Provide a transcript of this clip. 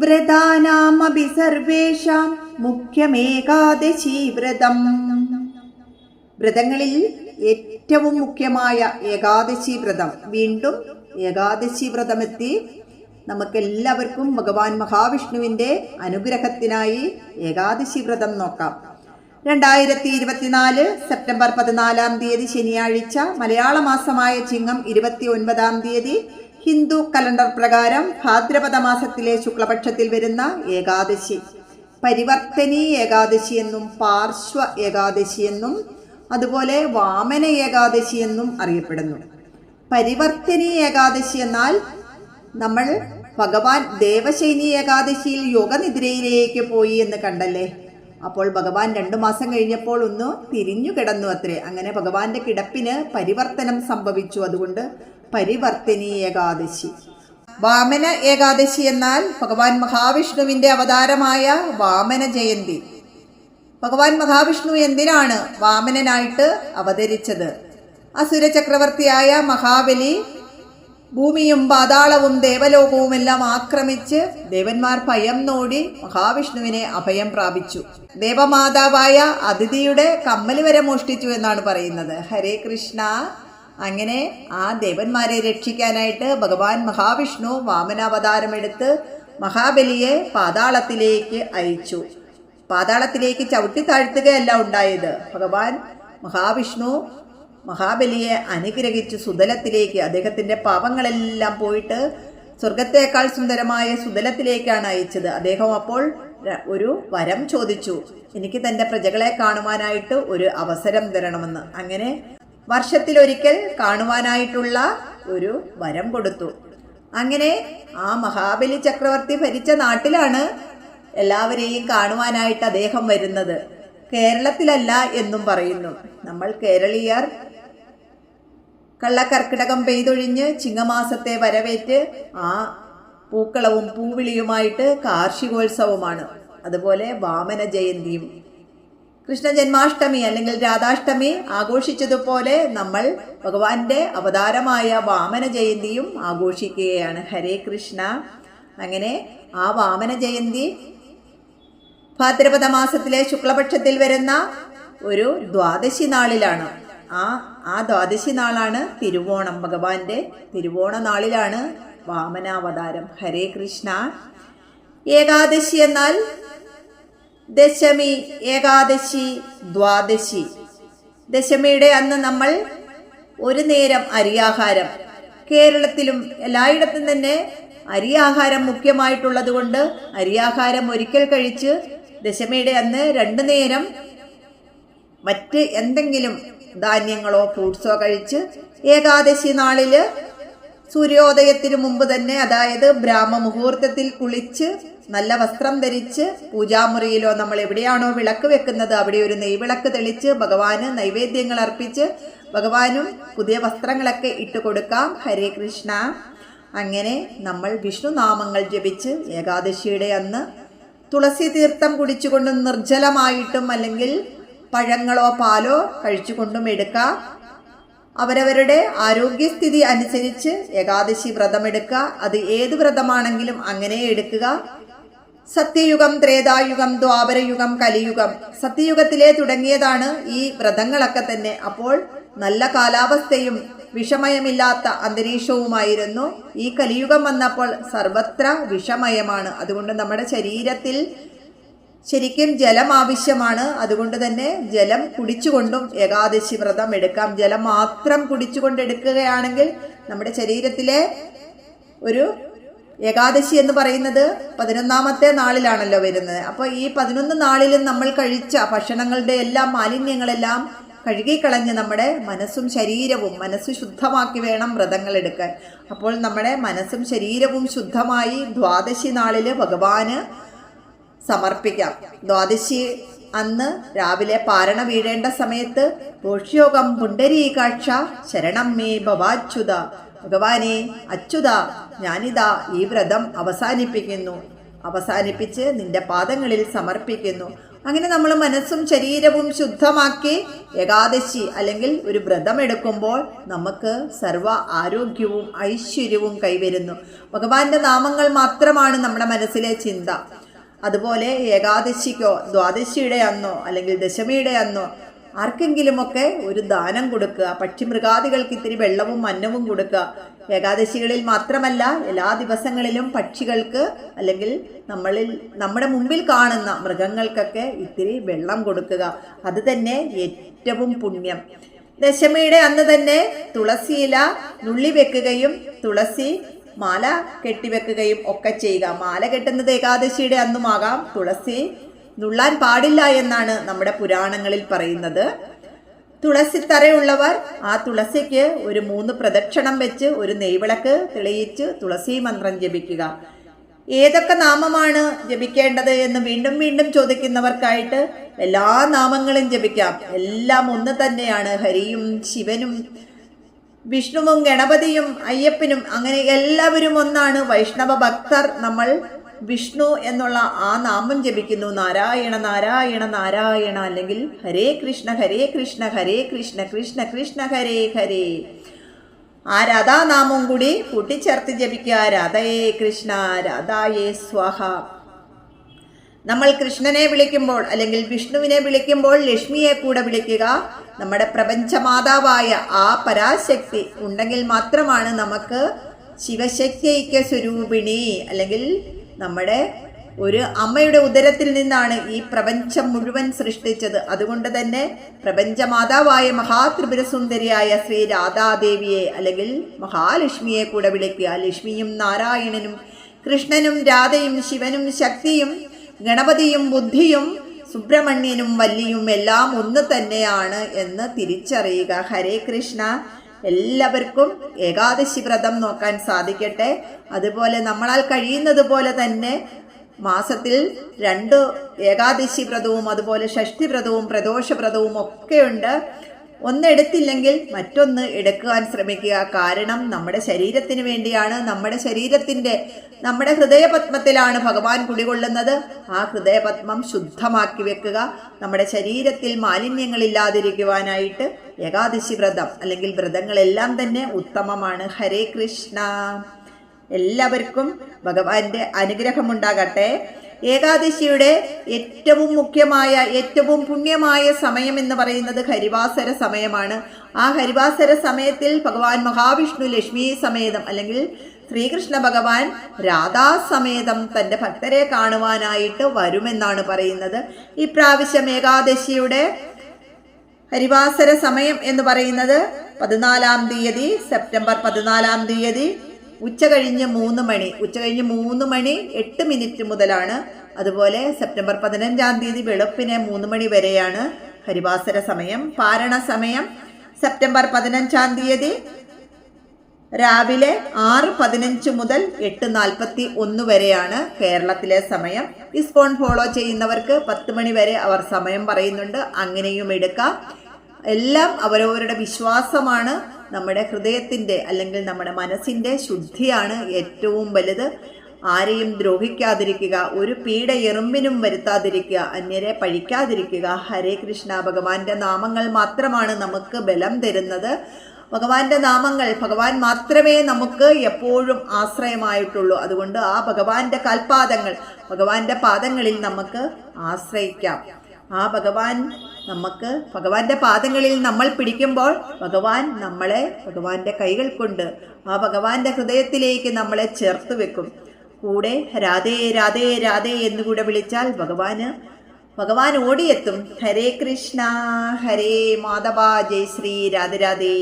വ്രതാനാമപി സർവേഷാം മുഖ്യമേകാദശി വ്രതം. വ്രതങ്ങളിൽ ഏറ്റവും മുഖ്യമായ ഏകാദശി വ്രതം. വീണ്ടും ഏകാദശി വ്രതമെത്തി നമുക്കെല്ലാവർക്കും ഭഗവാൻ മഹാവിഷ്ണുവിന്റെ അനുഗ്രഹത്തിനായി ഏകാദശി വ്രതം നോക്കാം. രണ്ടായിരത്തി ഇരുപത്തിനാല് സെപ്റ്റംബർ പതിനാലാം തീയതി ശനിയാഴ്ച മലയാള മാസമായ ചിങ്ങം ഇരുപത്തി ഒൻപതാം തീയതി ഹിന്ദു കലണ്ടർ പ്രകാരം ഭാദ്രപദ മാസത്തിലെ ശുക്ലപക്ഷത്തിൽ വരുന്ന ഏകാദശി. പരിവർത്തനി ഏകാദശി എന്നും പാർശ്വ ഏകാദശി എന്നും അതുപോലെ വാമന ഏകാദശി എന്നും അറിയപ്പെടുന്നു. പരിവർത്തനി ഏകാദശി എന്നാൽ നമ്മൾ ഭഗവാൻ ദേവശൈനി ഏകാദശിയിൽ യോഗനിദ്രയിലേക്ക് പോയി എന്ന് കണ്ടല്ലേ? അപ്പോൾ ഭഗവാൻ രണ്ടു മാസം കഴിഞ്ഞപ്പോൾ ഒന്ന് തിരിഞ്ഞു കിടന്നു അത്രേ. അങ്ങനെ ഭഗവാന്റെ കിടപ്പിന് പരിവർത്തനം സംഭവിച്ചു. അതുകൊണ്ട് പരിവർത്തനി ഏകാദശി. വാമന ഏകാദശി എന്നാൽ ഭഗവാൻ മഹാവിഷ്ണുവിന്റെ അവതാരമായ വാമന ജയന്തി. ഭഗവാൻ മഹാവിഷ്ണു എന്തിനാണ് വാമനനായിട്ട് അവതരിച്ചത്? അസുര ചക്രവർത്തിയായ മഹാബലി ഭൂമിയും പാതാളവും ദേവലോകവും എല്ലാം ആക്രമിച്ച് ദേവന്മാർ ഭയം നോടി മഹാവിഷ്ണുവിനെ അഭയം പ്രാപിച്ചു. ദേവമാതാവായ അതിഥിയുടെ കമ്മൽ വരെ മോഷ്ടിച്ചു എന്നാണ് പറയുന്നത്. ഹരേ കൃഷ്ണ. അങ്ങനെ ആ ദേവന്മാരെ രക്ഷിക്കാനായിട്ട് ഭഗവാൻ മഹാവിഷ്ണു വാമനാവതാരമെടുത്ത് മഹാബലിയെ പാതാളത്തിലേക്ക് അയച്ചു. പാതാളത്തിലേക്ക് ചവിട്ടി താഴ്ത്തുകയല്ല ഉണ്ടായത്. ഭഗവാൻ മഹാവിഷ്ണു മഹാബലിയെ അനുഗ്രഹിച്ച് സുതലത്തിലേക്ക് അദ്ദേഹത്തിന്റെ പാപങ്ങളെല്ലാം പോയിട്ട് സ്വർഗത്തേക്കാൾ സുന്ദരമായ സുതലത്തിലേക്കാണ് അയച്ചത്. അദ്ദേഹം അപ്പോൾ ഒരു വരം ചോദിച്ചു എനിക്ക് തന്റെ പ്രജകളെ കാണുവാനായിട്ട് ഒരു അവസരം തരണമെന്ന്. അങ്ങനെ വർഷത്തിലൊരിക്കൽ കാണുവാനായിട്ടുള്ള ഒരു വരം കൊടുത്തു. അങ്ങനെ ആ മഹാബലി ചക്രവർത്തി ഭരിച്ച നാട്ടിലാണ് എല്ലാവരെയും കാണുവാനായിട്ട് അദ്ദേഹം വരുന്നത്. കേരളത്തിലല്ല എന്നും പറയുന്നു. നമ്മൾ കേരളീയർ കള്ളക്കർക്കിടകം പെയ്തൊഴിഞ്ഞ് ചിങ്ങമാസത്തെ വരവേറ്റ് ആ പൂക്കളവും പൂവിളിയുമായിട്ട് കാർഷികോത്സവമാണ്. അതുപോലെ വാമന ജയന്തിയും. കൃഷ്ണ ജന്മാഷ്ടമി അല്ലെങ്കിൽ രാധാഷ്ടമി ആഘോഷിച്ചതുപോലെ നമ്മൾ ഭഗവാന്റെ അവതാരമായ വാമന ജയന്തിയും ആഘോഷിക്കുകയാണ്. ഹരേ കൃഷ്ണ. അങ്ങനെ ആ വാമന ജയന്തി ഭാദ്രപദ മാസത്തിലെ ശുക്ലപക്ഷത്തിൽ വരുന്ന ഒരു ദ്വാദശി നാളിലാണ്. ആ ആ ദ്വാദശി നാളാണ് തിരുവോണം. ഭഗവാന്റെ തിരുവോണ നാളിലാണ് വാമനാവതാരം. ഹരേ കൃഷ്ണ. ഏകാദശി എന്നാൽ ദശമി ഏകാദശി ദ്വാദശി. ദശമിയുടെ അന്ന് നമ്മൾ ഒരു നേരം അരിയാഹാരം കേരളത്തിലും എല്ലായിടത്തും തന്നെ അരിയാഹാരം മുഖ്യമായിട്ടുള്ളത് കൊണ്ട് അരിയാഹാരം ഒരിക്കൽ കഴിച്ച് ദശമിയുടെ അന്ന് രണ്ടു നേരം മറ്റ് എന്തെങ്കിലും ധാന്യങ്ങളോ ഫ്രൂട്ട്സോ കഴിച്ച് ഏകാദശി നാളിൽ സൂര്യോദയത്തിന് മുമ്പ് തന്നെ അതായത് ബ്രാഹ്മ മുഹൂർത്തത്തിൽ കുളിച്ച് നല്ല വസ്ത്രം ധരിച്ച് പൂജാമുറിയിലോ നമ്മൾ എവിടെയാണോ വിളക്ക് വെക്കുന്നത് അവിടെ ഒരു നെയ്വിളക്ക് തെളിച്ച് ഭഗവാന് നൈവേദ്യങ്ങൾ അർപ്പിച്ച് ഭഗവാനും പുതിയ വസ്ത്രങ്ങളൊക്കെ ഇട്ട് കൊടുക്കാം. ഹരേ കൃഷ്ണ. അങ്ങനെ നമ്മൾ വിഷ്ണു നാമങ്ങൾ ജപിച്ച് ഏകാദശിയുടെ അന്ന് തുളസി തീർത്ഥം കുടിച്ചുകൊണ്ട് നിർജലമായിട്ടും അല്ലെങ്കിൽ പഴങ്ങളോ പാലോ കഴിച്ചുകൊണ്ടും എടുക്കാം. അവരവരുടെ ആരോഗ്യസ്ഥിതി അനുസരിച്ച് ഏകാദശി വ്രതമെടുക്കുക അത് ഏത് വ്രതമാണെങ്കിലും അങ്ങനെ എടുക്കുക. സത്യയുഗം ത്രേതായുഗം ദ്വാപരയുഗം കലിയുഗം സത്യയുഗത്തിലെ തുടങ്ങിയതാണ് ഈ വ്രതങ്ങളൊക്കെ തന്നെ. അപ്പോൾ നല്ല കാലാവസ്ഥയും വിഷമയമില്ലാത്ത അന്തരീക്ഷവുമായിരുന്നു ഈ കലിയുഗം വന്നപ്പോൾ സർവത്ര വിഷമയമാണ്. അതുകൊണ്ട് നമ്മുടെ ശരീരത്തിൽ ശരിക്കും ജലം ആവശ്യമാണ്. അതുകൊണ്ട് തന്നെ ജലം കുടിച്ചുകൊണ്ടും ഏകാദശി വ്രതം എടുക്കാം. ജലം മാത്രം കുടിച്ചുകൊണ്ട് എടുക്കുകയാണെങ്കിൽ നമ്മുടെ ശരീരത്തിലെ ഒരു ഏകാദശി എന്ന് പറയുന്നത് പതിനൊന്നാമത്തെ നാളിലാണല്ലോ വരുന്നത്. അപ്പോൾ ഈ പതിനൊന്ന് നാളിലും നമ്മൾ കഴിച്ച ഭക്ഷണങ്ങളുടെ എല്ലാം മാലിന്യങ്ങളെല്ലാം കഴുകിക്കളഞ്ഞ് നമ്മുടെ മനസ്സും ശരീരവും മനസ്സ് ശുദ്ധമാക്കി വേണം വ്രതങ്ങൾ എടുക്കാൻ. അപ്പോൾ നമ്മുടെ മനസ്സും ശരീരവും ശുദ്ധമായി ദ്വാദശി നാളിൽ ഭഗവാന് സമർപ്പിക്കാം. ദ്വാദശി അന്ന് രാവിലെ പാരണ വീഴേണ്ട സമയത്ത് പോഷ്യോഗം പുണ്ടരീകാക്ഷ ശരണം മേ ഭവാച്യുത. ഭഗവാനെ അച്യുത ഞാനിതാ ഈ വ്രതം അവസാനിപ്പിക്കുന്നു. അവസാനിപ്പിച്ച് നിന്റെ പാദങ്ങളിൽ സമർപ്പിക്കുന്നു. അങ്ങനെ നമ്മൾ മനസ്സും ശരീരവും ശുദ്ധമാക്കി ഏകാദശി അല്ലെങ്കിൽ ഒരു വ്രതം എടുക്കുമ്പോൾ നമുക്ക് സർവ ആരോഗ്യവും ഐശ്വര്യവും കൈവരുന്നു. ഭഗവാന്റെ നാമങ്ങൾ മാത്രമാണ് നമ്മുടെ മനസ്സിലെ ചിന്ത. അതുപോലെ ഏകാദശിക്കോ ദ്വാദശിയുടെ അന്നോ അല്ലെങ്കിൽ ദശമിയുടെ അന്നോ ആർക്കെങ്കിലുമൊക്കെ ഒരു ദാനം കൊടുക്കുക. പക്ഷിമൃഗാദികൾക്ക് ഇത്തിരി വെള്ളവും അന്നവും കൊടുക്കുക. ഏകാദശികളിൽ മാത്രമല്ല എല്ലാ ദിവസങ്ങളിലും പക്ഷികൾക്ക് അല്ലെങ്കിൽ നമ്മളിൽ നമ്മുടെ മുമ്പിൽ കാണുന്ന മൃഗങ്ങൾക്കൊക്കെ ഇത്തിരി വെള്ളം കൊടുക്കുക. അത് തന്നെ ഏറ്റവും പുണ്യം. ദശമിയുടെ അന്ന് തന്നെ തുളസിയില നുള്ളി വെക്കുകയും തുളസി മാല കെട്ടിവെക്കുകയും ഒക്കെ ചെയ്യുക. മാല കെട്ടുന്നത് ഏകാദശിയുടെ അന്നുമാകാം. തുളസി നുള്ളാൻ പാടില്ല എന്നാണ് നമ്മുടെ പുരാണങ്ങളിൽ പറയുന്നത്. തുളസി തറയുള്ളവർ ആ തുളസിക്ക് ഒരു മൂന്ന് പ്രദക്ഷിണം വെച്ച് ഒരു നെയ്വിളക്ക് തെളിയിച്ച് തുളസി മന്ത്രം ജപിക്കുക. ഏതൊക്കെ നാമമാണ് ജപിക്കേണ്ടത് എന്ന് വീണ്ടും വീണ്ടും ചോദിക്കുന്നവർക്കായിട്ട് എല്ലാ നാമങ്ങളും ജപിക്കാം. എല്ലാം ഒന്ന് തന്നെയാണ്. ഹരിയും ശിവനും വിഷ്ണുവും ഗണപതിയും അയ്യപ്പനും അങ്ങനെ എല്ലാവരും ഒന്നാണ് വൈഷ്ണവ ഭക്തർ. നമ്മൾ വിഷ്ണു എന്നുള്ള ആ നാമം ജപിക്കുന്നു. നാരായണ നാരായണ നാരായണ അല്ലെങ്കിൽ ഹരേ കൃഷ്ണ ഹരേ കൃഷ്ണ ഹരേ കൃഷ്ണ കൃഷ്ണ കൃഷ്ണ ഹരേ ഹരേ. ആ രാധാനാമം കൂടി കൂട്ടിച്ചേർത്ത് ജപിക്കുക. രാധയേ കൃഷ്ണ രാധായേ സ്വാഹ. നമ്മൾ കൃഷ്ണനെ വിളിക്കുമ്പോൾ അല്ലെങ്കിൽ വിഷ്ണുവിനെ വിളിക്കുമ്പോൾ ലക്ഷ്മിയെ കൂടെ വിളിക്കുക. നമ്മുടെ പ്രപഞ്ചമാതാവായ ആ പരാശക്തി ഉണ്ടെങ്കിൽ മാത്രമാണ് നമുക്ക് ശിവശക്തിക്ക് സ്വരൂപിണി അല്ലെങ്കിൽ നമ്മുടെ ഒരു അമ്മയുടെ ഉദരത്തിൽ നിന്നാണ് ഈ പ്രപഞ്ചം മുഴുവൻ സൃഷ്ടിച്ചത്. അതുകൊണ്ട് തന്നെ പ്രപഞ്ചമാതാവായ മഹാത്രിപുരസുന്ദരിയായ ശ്രീ രാധാദേവിയെ അല്ലെങ്കിൽ മഹാലക്ഷ്മിയെ കൂടെ വിളിക്കുക. ലക്ഷ്മിയും നാരായണനും കൃഷ്ണനും രാധയും ശിവനും ശക്തിയും ഗണപതിയും ബുദ്ധിയും സുബ്രഹ്മണ്യനും വല്ലിയും എല്ലാം ഒന്ന് തന്നെയാണ് എന്ന് തിരിച്ചറിയുക. ഹരേ കൃഷ്ണ. എല്ലാവർക്കും ഏകാദശി വ്രതം നോക്കാൻ സാധിക്കട്ടെ. അതുപോലെ നമ്മളാൽ കഴിയുന്നത് പോലെ തന്നെ മാസത്തിൽ രണ്ട് ഏകാദശി വ്രതവും അതുപോലെ ഷഷ്ടി വ്രതവും പ്രദോഷ വ്രതവും ഒക്കെയുണ്ട് ഒന്നെടുത്തില്ലെങ്കിൽ മറ്റൊന്ന് എടുക്കുവാൻ ശ്രമിക്കുക. കാരണം നമ്മുടെ ശരീരത്തിന് വേണ്ടിയാണ് നമ്മുടെ ശരീരത്തിന്റെ നമ്മുടെ ഹൃദയപത്മത്തിലാണ് ഭഗവാൻ കുടികൊള്ളുന്നത്. ആ ഹൃദയപത്മം ശുദ്ധമാക്കി വെക്കുക. നമ്മുടെ ശരീരത്തിൽ മാലിന്യങ്ങളില്ലാതിരിക്കുവാനായിട്ട് ഏകാദശി വ്രതം അല്ലെങ്കിൽ വ്രതങ്ങളെല്ലാം തന്നെ ഉത്തമമാണ്. ഹരേ കൃഷ്ണ. എല്ലാവർക്കും ഭഗവാന്റെ അനുഗ്രഹമുണ്ടാകട്ടെ. ഏകാദശിയുടെ ഏറ്റവും മുഖ്യമായ ഏറ്റവും പുണ്യമായ സമയം എന്ന് പറയുന്നത് ഹരിവാസര സമയമാണ്. ആ ഹരിവാസര സമയത്തിൽ ഭഗവാൻ മഹാവിഷ്ണു ലക്ഷ്മി സമേതം അല്ലെങ്കിൽ ശ്രീകൃഷ്ണ ഭഗവാൻ രാധാസമേതം തന്റെ ഭക്തരെ കാണുവാനായിട്ട് വരുമെന്നാണ് പറയുന്നത്. ഇപ്രാവശ്യം ഏകാദശിയുടെ ഹരിവാസര സമയം എന്ന് പറയുന്നത് പതിനാലാം തീയതി സെപ്റ്റംബർ പതിനാലാം തീയതി ഉച്ച കഴിഞ്ഞ് മൂന്ന് മണി. ഉച്ച കഴിഞ്ഞ് മൂന്ന് മണി എട്ട് മിനിറ്റ് മുതലാണ്. അതുപോലെ സെപ്റ്റംബർ പതിനഞ്ചാം തീയതി വെളുപ്പിന് മൂന്ന് മണി വരെയാണ് ഹരിവാസര സമയം പാരണ സമയം. സെപ്റ്റംബർ പതിനഞ്ചാം തീയതി രാവിലെ ആറ് പതിനഞ്ച് മുതൽ എട്ട് നാൽപ്പത്തി ഒന്ന് വരെയാണ് കേരളത്തിലെ സമയം. ഇസ്കോൺ ഫോളോ ചെയ്യുന്നവർക്ക് പത്ത് മണി വരെ അവർ സമയം പറയുന്നുണ്ട്. അങ്ങനെയും എടുക്കാം. എല്ലാം അവരവരുടെ വിശ്വാസമാണ്. നമ്മുടെ ഹൃദയത്തിന്റെ അല്ലെങ്കിൽ നമ്മുടെ മനസ്സിന്റെ ശുദ്ധിയാണ് ഏറ്റവും വലുത്. ആരെയും ദ്രോഹിക്കാതിരിക്കുക ഒരു പീഡ എറുമ്പിനും വരുത്താതിരിക്കുക അന്യരെ പഴിക്കാതിരിക്കുക. ഹരേ കൃഷ്ണ ഭഗവാന്റെ നാമങ്ങൾ മാത്രമാണ് നമുക്ക് ബലം തരുന്നത്. ഭഗവാന്റെ നാമങ്ങൾ ഭഗവാൻ മാത്രമേ നമുക്ക് എപ്പോഴും ആശ്രയമായിട്ടുള്ളൂ. അതുകൊണ്ട് ആ ഭഗവാന്റെ കൽപാദങ്ങൾ ഭഗവാന്റെ പാദങ്ങളിൽ നമുക്ക് ആശ്രയിക്കാം. ആ ഭഗവാൻ നമുക്ക് ഭഗവാന്റെ പാദങ്ങളിൽ നമ്മൾ പിടിക്കുമ്പോൾ ഭഗവാൻ നമ്മളെ ഭഗവാന്റെ കൈകൾ കൊണ്ട് ആ ഭഗവാന്റെ ഹൃദയത്തിലേക്ക് നമ്മളെ ചേർത്ത് വെക്കും. കൂടെ രാധേ രാധേ രാധേ എന്നുകൂടെ വിളിച്ചാൽ ഭഗവാന് ഭഗവാൻ ഓടിയെത്തും. ഹരേ കൃഷ്ണ ഹരേ മാധവ ജയ് ശ്രീ രാധേ രാധേ.